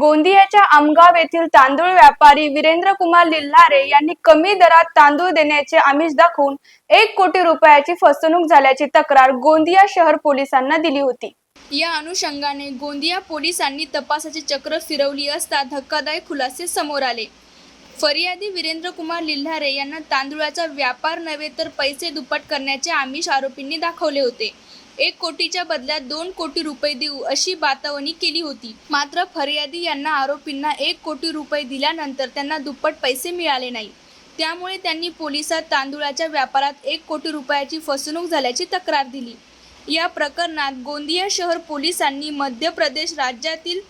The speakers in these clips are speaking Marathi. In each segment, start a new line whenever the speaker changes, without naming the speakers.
गोंदियाच्या आमगाव येथील तांदूळ व्यापारी वीरेंद्र कुमार लिल्हारे यांनी कमी दरात तांदूळ देण्याचे आमिष दाखवून एक कोटी रुपयाची फसवणूक झाल्याची तक्रार गोंदिया शहर पोलिसांना दिली होती. या अनुषंगाने गोंदिया पोलिसांनी तपासाची चक्र फिरवली असता धक्कादायक खुलासे समोर आले. फरियादी वीरेंद्र कुमार लिल्हारे यांना तांदूळाचा व्यापार नव्हे तर पैसे दुप्पट करण्याचे आमिष आरोपींनी दाखवले होते. एक कोटीच्या बदल्यात दोन कोटी रुपये देऊ अशी बातावणी केली होती. मात्र फरियादी यांना आरोपींना एक कोटी रुपये दिल्यानंतर त्यांना दुप्पट पैसे मिळाले नाही. त्यामुळे त्यांनी पोलिसात तांदूळाच्या व्यापारात एक कोटी रुपयाची फसवणूक झाल्याची तक्रार दिली. या प्रकरणात गोंदिया शहर पोलिसांनी मध्य प्रदेश राज्यातील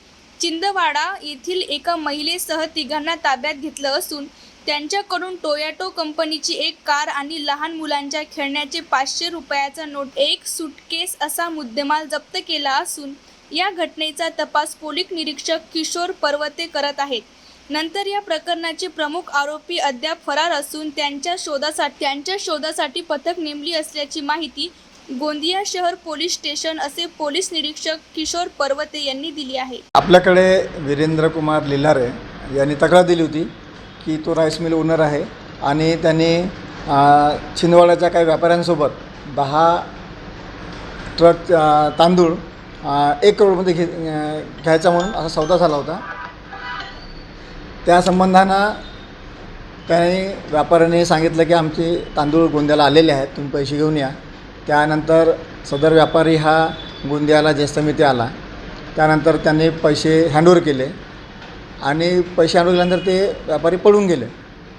चिंदवाडा येथील एका महिलेसह तिघांना ताब्यात घेतलं असून त्यांच्याकडून टोयाटो कंपनीची एक कार आणि लहान मुलांच्या खेळण्याचे पाचशे रुपयाचा नोट एक सुटकेस असा मुद्देमाल जप्त केला असून या घटनेचा तपास पोलीस निरीक्षक किशोर पर्वते करत आहेत. नंतर या प्रकरणाचे प्रमुख आरोपी अद्याप फरार असून त्यांच्या शोधासाठी त्यांच्या शोधासाठी पथक नेमली असल्याची माहिती गोंदिया शहर पोलीस स्टेशन असे पोलीस निरीक्षक किशोर पर्वते यांनी दिली आहे.
आपल्याकडे वीरेंद्र कुमार लिलारे यांनी तक्रार दिली होती. की तो राईस मिल ओनर आहे आणि त्यांनी छिंदवाड्याच्या काही व्यापाऱ्यांसोबत दहा ट्रक तांदूळ एक करोडमध्ये घे घ्यायचा म्हणून असा सौदा झाला होता. त्या संबंधानं त्यांनी व्यापाऱ्याने सांगितलं की आमचे तांदूळ गोंद्याला आलेले आहेत तुम्ही पैसे घेऊन या. त्यानंतर सदर व्यापारी हा गोंदियाला ज्येष्ठ इथे आला. त्यानंतर त्यांनी पैसे हँडओवर केले. आणि पैसे आणून केल्यानंतर ते व्यापारी पळून गेले.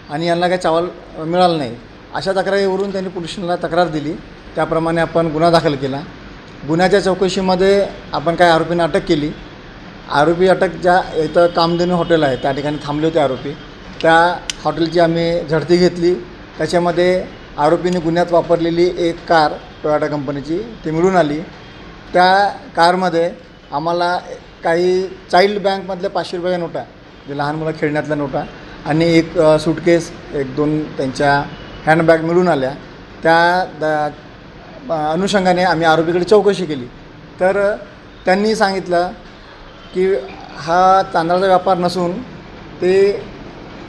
आणि यांना काही चावल मिळालं नाही. अशा तक्रारीवरून त्यांनी पोलिसांना तक्रार दिली. त्याप्रमाणे आपण गुन्हा दाखल केला. गुन्ह्याच्या चौकशीमध्ये आपण काही आरोपींना अटक केली. आरोपी अटक ज्या इथं कामधेनू हॉटेल आहे त्या ठिकाणी थांबले होते आरोपी. त्या हॉटेलची आम्ही झडती घेतली. त्याच्यामध्ये आरोपीने गुन्ह्यात वापरलेली एक कार टोयाटा कंपनीची ती मिळून आली. त्या कारमध्ये आम्हाला काही चाइल्ड बँकमधल्या पाचशे रुपयाच्या नोटा जे लहान मुलं खेळण्यातल्या नोटा आणि एक सूटकेस सुटकेस एक दोन त्यांच्या हँडबॅग मिळून आल्या. त्या द अनुषंगाने आम्ही आरोपीकडे चौकशी केली. तर त्यांनी सांगितलं की हा तांदळाचा व्यापार नसून ते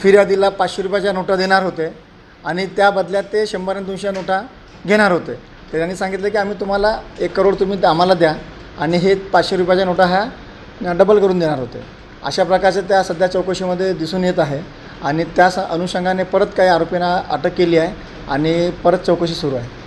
फिर्यादीला पाचशे रुपयाच्या नोटा देणार होते आणि त्या बदल्यात ते शंभर आणि दोनशे नोटा घेणार होते. तर त्यांनी सांगितलं की आम्ही तुम्हाला एक करोड तुम्ही आम्हाला द्या आणि हे पाचशे रुपयाच्या नोटा ह्या डबल करून देणार होते. अशा प्रकारचे त्या सध्या चौकशीमध्ये दिसून येत आहे आणि त्या स- अनुषंगाने परत काही आरोपींना अटक केली आहे आणि परत चौकशी सुरू आहे.